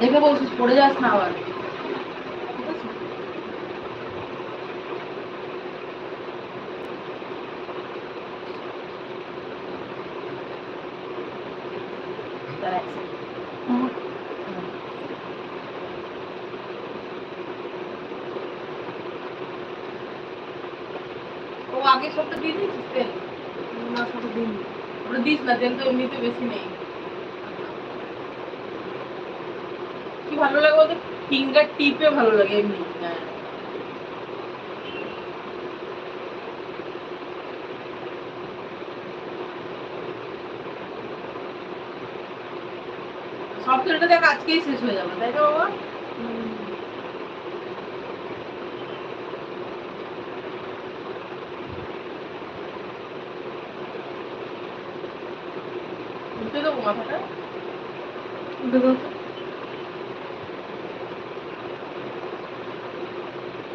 দেখে বলছিস, পড়ে যাস না আবার। ও আগে সবটা দিয়ে দিয়েছিস, তেল? না সব দিন ওটা দিস না, তেল তো এমনিতে বেশি নেই কি ভালো লাগে বলতে ফিঙ্গার টিপে ভালো লাগে এমনি। হ্যাঁ। দেখ, আজকেই শেষ হয়ে যাবে, তাই তো বাবা? মাথাটা?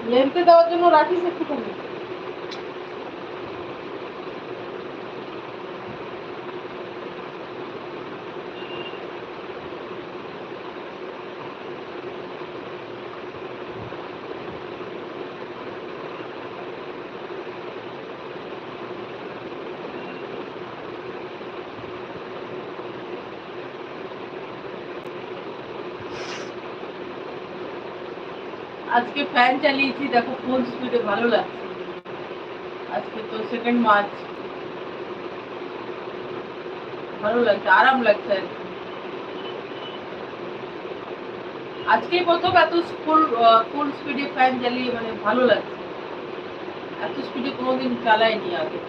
লেন্থে দেওয়ার জন্য রাখিস একটুখানি আজকে ফ্যান চালিয়েছি, দেখো ফুল স্পিডে ভালো লাগছে। আজকে তো সেকেন্ড মার্চ ভালো লাগছে, আরাম লাগছে আর কি। আজকেই প্রথম এত ফুল ফুল স্পিডে ফ্যান চালিয়ে মানে ভালো লাগছে। এত স্পিডে কোনোদিন চালাইনি আগে।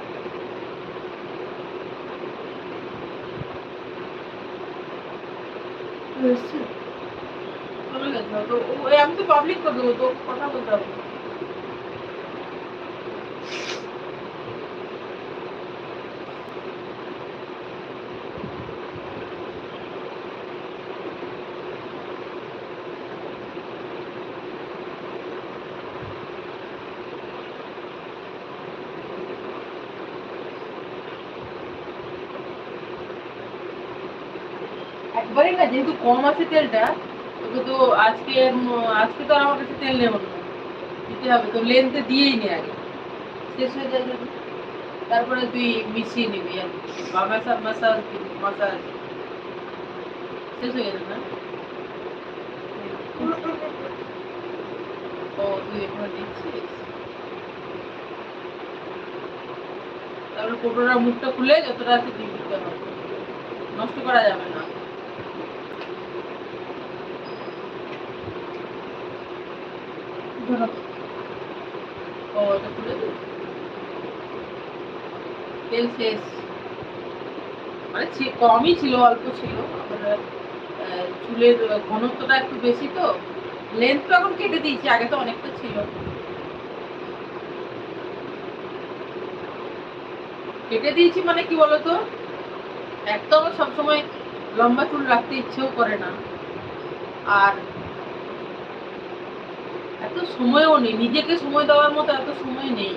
ভালো লাগছে তো ওই আমি তো পাবলিক করে দেবো তো কথা বলতে হবে না। একবারে না যেহেতু কম আছে তেলটা তোকে তো আজকে আজকে তো আর আমার কাছে তেল নেব না। দিতে হবে, তো লেনতে দিয়েই নে আগে। শেষ হয়ে যদি তারপরে তুই মিশিয়ে নিবি, আর মাসাজ মাসাজ মাসাজ শেষ হয়ে গেছে না? ও, তুই এখানে দিচ্ছিস তারপরে কোটোটার মুখটা খুলে যতটা আছে হবে। নষ্ট করা যাবে না। মানে কমই ছিল, অল্প ছিল। আমার চুলের ঘনত্বটা একটু বেশি তো। লেন্থ তো এখন কেটে দিয়েছি, আগে তো অনেকটা ছিল। কেটে দিয়েছি মানে কি বলতো? একদম সবসময় লম্বা চুল রাখতে ইচ্ছেও করে না। আর এত সময়ও নেই, নিজেকে সময় দেওয়ার মতো এত সময় নেই।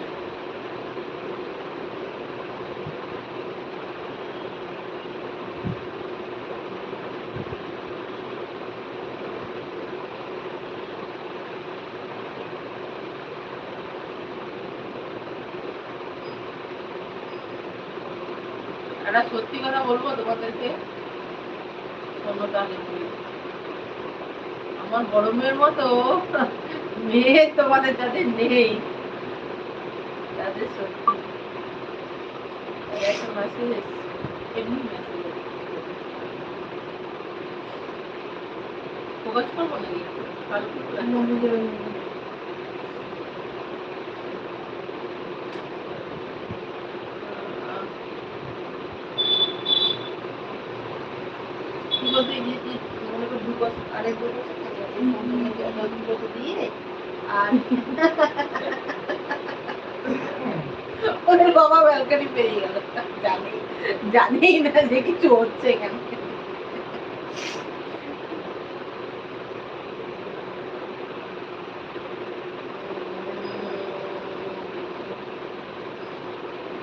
একটা সত্যি কথা বলব তোমাদেরকে? আমার বড় মেয়ের মতো মেয়ে তোমাদের যাদের নেই। তাদের সত্যি। একটা মেসেজ এমনি মেসেজ ফোকাস করব নাকি? ফালতু করে? আহ, কি বলতে এই যে- যে মনে করো দু বছর আড়াই দু বছর থাকে এই বন্ধুকে একটা দু বছর দিয়ে আর ওদের বাবা ব্যালকানি গেল। জানি না যে কিছু হচ্ছে এখানে।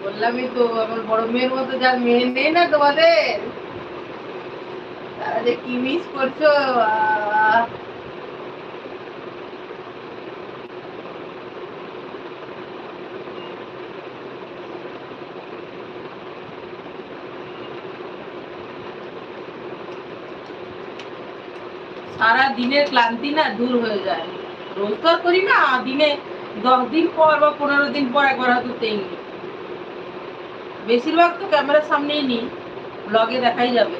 বললামই তো, আমার বড় মেয়ের মতো যার মেয়ে নেই না তোমাদের? আরে কি মিস করছ? সারা দিনের ক্লান্তি না দূর হয়ে যায়। রোজ তো করি না দিনে দশ দিন পর বা পনেরো দিন পর একবার হয়তো তেল নিই। বেশিরভাগ তো ক্যামেরার সামনেই নিই ব্লগে দেখাই যাবে।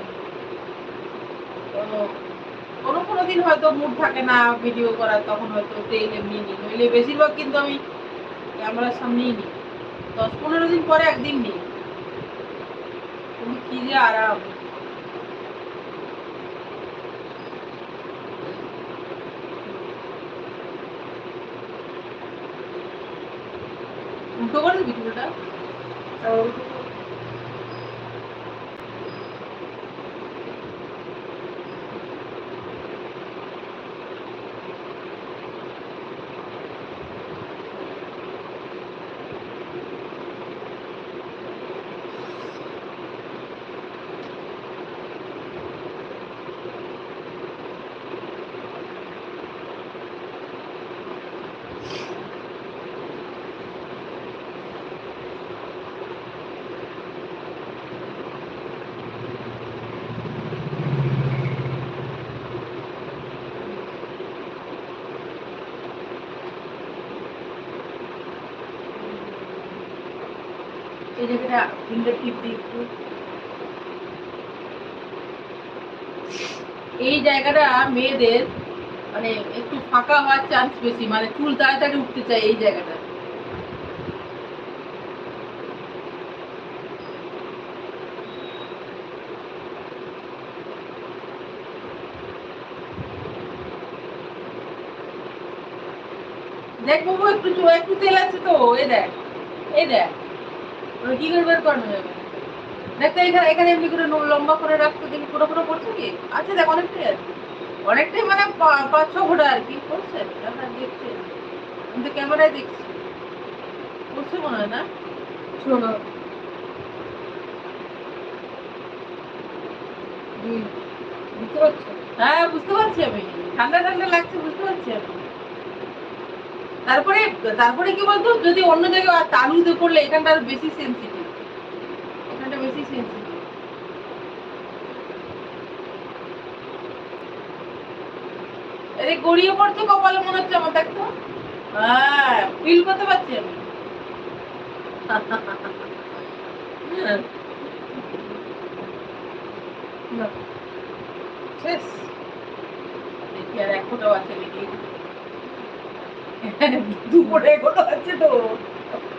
তো কোনো কোনো দিন হয়তো মুড থাকে না ভিডিও করার, তখন হয়তো তেল এমনি নিই। নইলে বেশিরভাগ কিন্তু আমি ক্যামেরার সামনেই নিই। দশ পনেরো দিন পরে একদিন নিই। কিন্তু কি যে আরাম। উল্টো করে দিবি চুলটা জায়গাটা ফিঙ্গার একটু। এই জায়গাটা মেয়েদের মানে একটু ফাঁকা হওয়ার চান্স বেশি মানে চুল তাড়াতাড়ি উঠতে চায় এই জায়গাটা। দেখ বাবু, একটু একটু তেল আছে তো এই দেখ এই দেখ। ওটা কি করে বের করানো যাবে দেখ তো এখানে এখানে এমনি করে লম্বা করে রাখতে দেখি পুরো পুরো পড়ছে কি? আচ্ছা দেখ অনেকটাই আছে। অনেকটাই মানে পাঁচ ছ ফোটা আর কি পড়ছে হ্যাঁ দেখছি। আমি তো ক্যামেরায় দেখছি। পড়ছে মনে হয় না? শোনো। বুঝতে পারছ? হ্যাঁ বুঝতে পারছি আমি। ঠান্ডা ঠান্ডা লাগছে বুঝতে পারছি আমি। তারপরে তারপরে কি বলতো, যদি অন্য জায়গায়, আর তালুতে পড়লে এখানটা আরও বেশি সেন্সিটিভ এখানটা বেশি সেন্সিটিভ গড়িয়ে পড়ছে কপালে মনে হচ্ছে আমার দেখতো হ্যাঁ ফিল করতে পারছি আমি। শেষ। দেখি আর এক ফোটাও আছে নাকি। দু ফোটা এখনও আছে তো।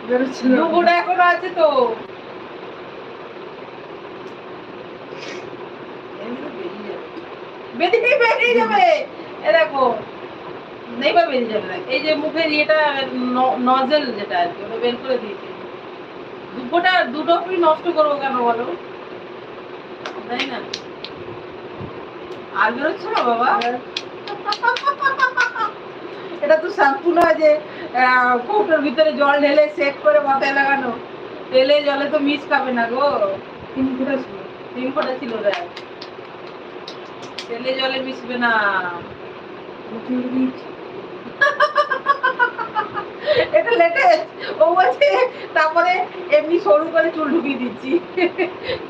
বেরোচ্ছিল। দু ফোটা এখনও আছে তো। বেরিয়ে বেরিয়ে যাবে। এ দেখো বেরিয়ে যাবে। দেখ। এই যে মুখের ইয়েটা নজেল যেটা আর কি ওটা বের করে দিয়েছি। দু ফোটা দুটো নষ্ট করব কেন বলো? তাই না? আর বেরোচ্ছে না বাবা? এটা তো শ্যাম্পু নয় যে কৌটোর ভিতরে জল ঢেলে সেট করে মাথায় লাগানো। তেলে জলে তো মিস খাবে না গো। তিন ছিল তিন ছিল দেখ। তেলে জলে মিশবে না। এটা লেটেস্ট ও বলছে, তারপরে এমনি সরু করে চুল ঢুকিয়ে দিচ্ছি।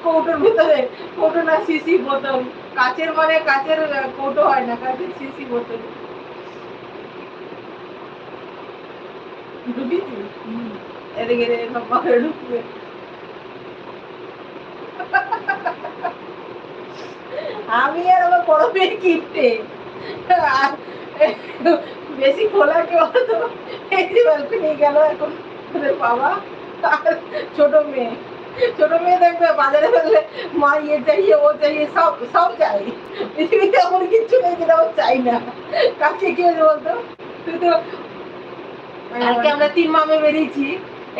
কৌটোর ভিতরে। কৌটো না সিসি বোতল। কাচের মানে কাচের কৌটো হয় না, কাচের সিসি বোতল। সব পাখরে আমি আর আমার বড় মেয়ে আর বেশি খোলা কেউ তো এই যে ব্যালকনি গেল এখন। ওদের বাবা আর ছোট মেয়ে। ছোট মেয়ে দেখবে বাজারে ফেললে মা ইয়ে চাইয়ে ও চাইয়ে সব সব চাই। পৃথিবীতে এমন কিচ্ছু নেই যেটা ও চাই না। কাছে কি বলতো? তুই তো কালকে আমরা তিন মামে বেরিয়েছি।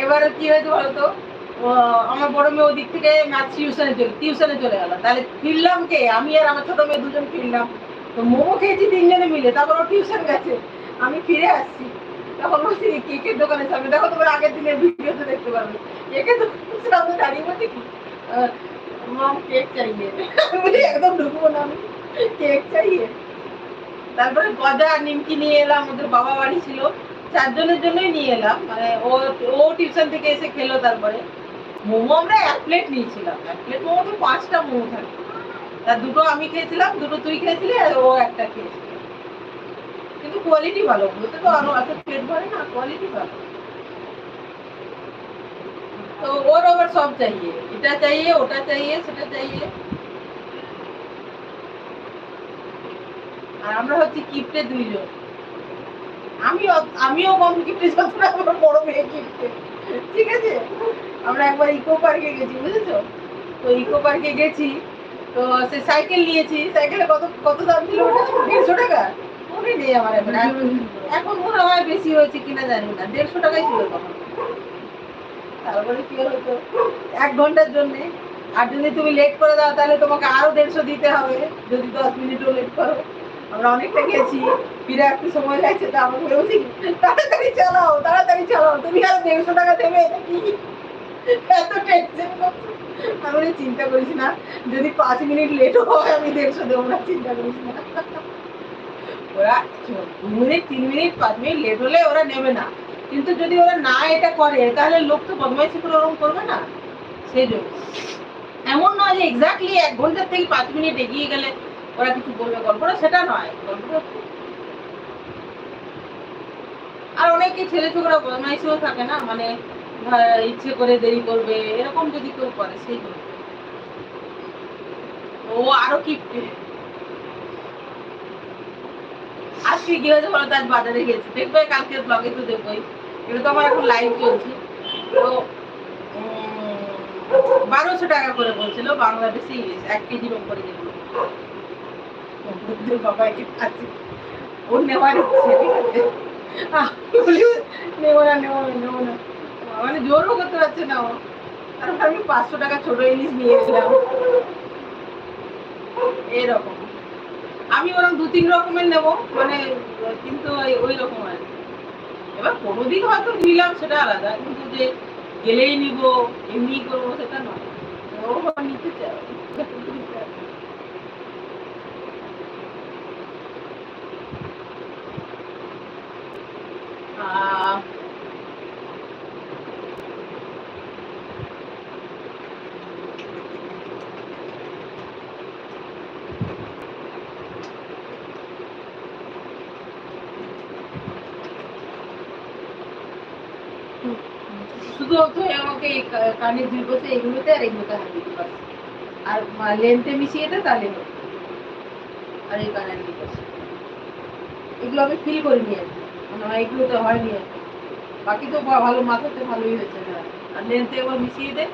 এবারে কি হয়েছে বলতো? আমার বড় মেয়ে ওদিক থেকে ম্যাথ টিউশনে চলে টিউশনে চলে গেল। তাহলে ফিরলাম কে? আমি আর আমার ছোট মেয়ে দুজন ফিরলাম। তো মোমো খেয়েছি তিনজনে মিলে, তারপর ও টিউশন গেছে। আমি ফিরে আসছি। তখন বলছি কেকের দোকানের সামনে দেখো তোমার আগের দিনের ভিডিওতে দেখতে পারবে কেকের দোকানের সামনে দাঁড়িয়ে বলছি কি মাম কেক চাইয়ে। বলি, একদম ঢুকবো না আমি। কেক চাইয়ে। তারপরে গজা নিমকি নিয়ে এলাম। ওদের বাবা বাড়ি ছিল। চারজনের জন্যই নিয়ে এলাম। মানে ও ও টিউশন থেকে এসে খেলো তারপরে। মোমো আমরা এক প্লেট নিয়েছিলাম। এক প্লেট মোমো তো পাঁচটা মোমো থাকে। তার দুটো আমি খেয়েছিলাম, দুটো তুই খেয়েছিলি আর ও একটা খেয়েছিল কিন্তু কোয়ালিটি ভালো। ওতে তো আরও এত পেট ভরে না কোয়ালিটি ভালো। তো ওর আবার সব চাইয়ে। এটা চাইয়ে, ওটা চাইয়ে, সেটা চাইয়ে। আর আমরা হচ্ছে কিপ্টে দুইজন। আমি আমিও কম কিপ্টে যতটা আমার বড় মেয়ে কিপ্টে ঠিক আছে? আমরা একবার ইকো পার্কে গেছি, বুঝেছ? তো ইকো পার্কে গেছি, তো সে সাইকেল নিয়েছি। সাইকেলে কত কত দাম ছিল ওটা? দেড়শো টাকা? মনে নেই আমার এখন। এখন মনে হয় বেশি হয়েছে কিনা জানি না। দেড়শো টাকাই ছিল তখন। তারপরে কি হতো এক ঘণ্টার জন্য। আর যদি তুমি লেট করে দাও, তাহলে তোমাকে আরও দেড়শো দিতে হবে। যদি দশ মিনিটও লেট করো। আমরা অনেকটা গেছি ফিরে আসতে সময় লাগছে, তা আমরা বলছি তাড়াতাড়ি চালাও তাড়াতাড়ি চালাও। তুমি আর দেড়শো টাকা দেবে এটা কি এত টেনশন আমি চিন্তা করিস না, যদি পাঁচ মিনিট লেটও হয়, আমি দেড়শো দেবো না, চিন্তা করিস না। ওরা দু মিনিট, তিন মিনিট, পাঁচ মিনিট লেট হলে ওরা নেবে না। কিন্তু যদি ওরা না এটা করে, তাহলে লোক তো বদমাইশি করে ওরকম করবে না। সেই জন্য। এমন নয় যে এক্স্যাক্টলি এক ঘণ্টার থেকে পাঁচ মিনিট এগিয়ে গেলে ওরা কিছু বলবে, গল্পটা সেটা নয় আর অনেকে ছেলে ছোকরা বদমাইশিও থাকে না মানে ইচ্ছে করে দেরি করবে, এরকম যদি কেউ করে, সেই ও আরও কি হয়েছে বাজারে গেছি দেখবে কালকে ব্লগে তো দেখবোই। এটা তো আমার এখন লাইভ চলছে। তো বারোশো টাকা করে বলছিল বাংলাদেশি ইলিশ এক কেজির ওপরে যেগুলো। মানে জোরও করতে পারছে না ও আর আমি পাঁচশো টাকা ছোট এরকম আমি ওরকম দু তিন রকমের নেব মানে কিন্তু ওই- রকম আর। এবার কোনোদিন হয়তো নিলাম সেটা আলাদা কিন্তু যে গেলেই নিব এমনি করব সেটা নয় ও নিতে চায় তুই আমাকে এই কা- কানের দুই পাশে এগুলোতে আর এগুলোতে হাত দিতে পারবি আর লেন্থে মিশিয়ে দে তাহলে হবে। আর এই কানের দুই পাশে এগুলো আমি ফিল করিনি আর কি। মানে আমার এগুলোতে হয়নি আর কি। বাকি তো বা- ভালো মাথাতে ভালোই হয়েছে হ্যাঁ আর লেন্থে একবার মিশিয়ে দে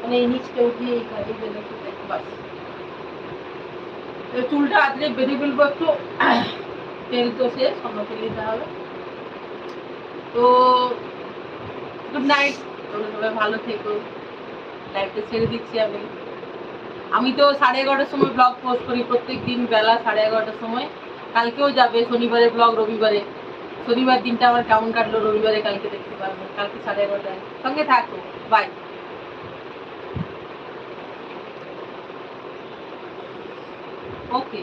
মানে এই নিচটা উঠিয়ে এই কা- এই বেলাটাতে বাস এবার চুলটা আজকে বেঁধে ফেলব একটু তেল তো শেষ অন্য তেল দিতে হবে তো গুড নাইট তোমরা সবাই ভালো থেকো। লাইফটা ছেড়ে দিচ্ছি আমি। আমি তো সাড়ে এগারোটার সময় ব্লগ পোস্ট করি প্রত্যেক দিন বেলা সাড়ে এগারোটার সময়। কালকেও যাবে, শনিবারে ব্লগ রবিবারে। শনিবার দিনটা আমার কেমন কাটলো, রবিবারে কালকে দেখতে পারব। কালকে সাড়ে এগারোটায়। সঙ্গে থাকো। বাই ওকে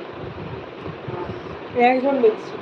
একজন দেখছি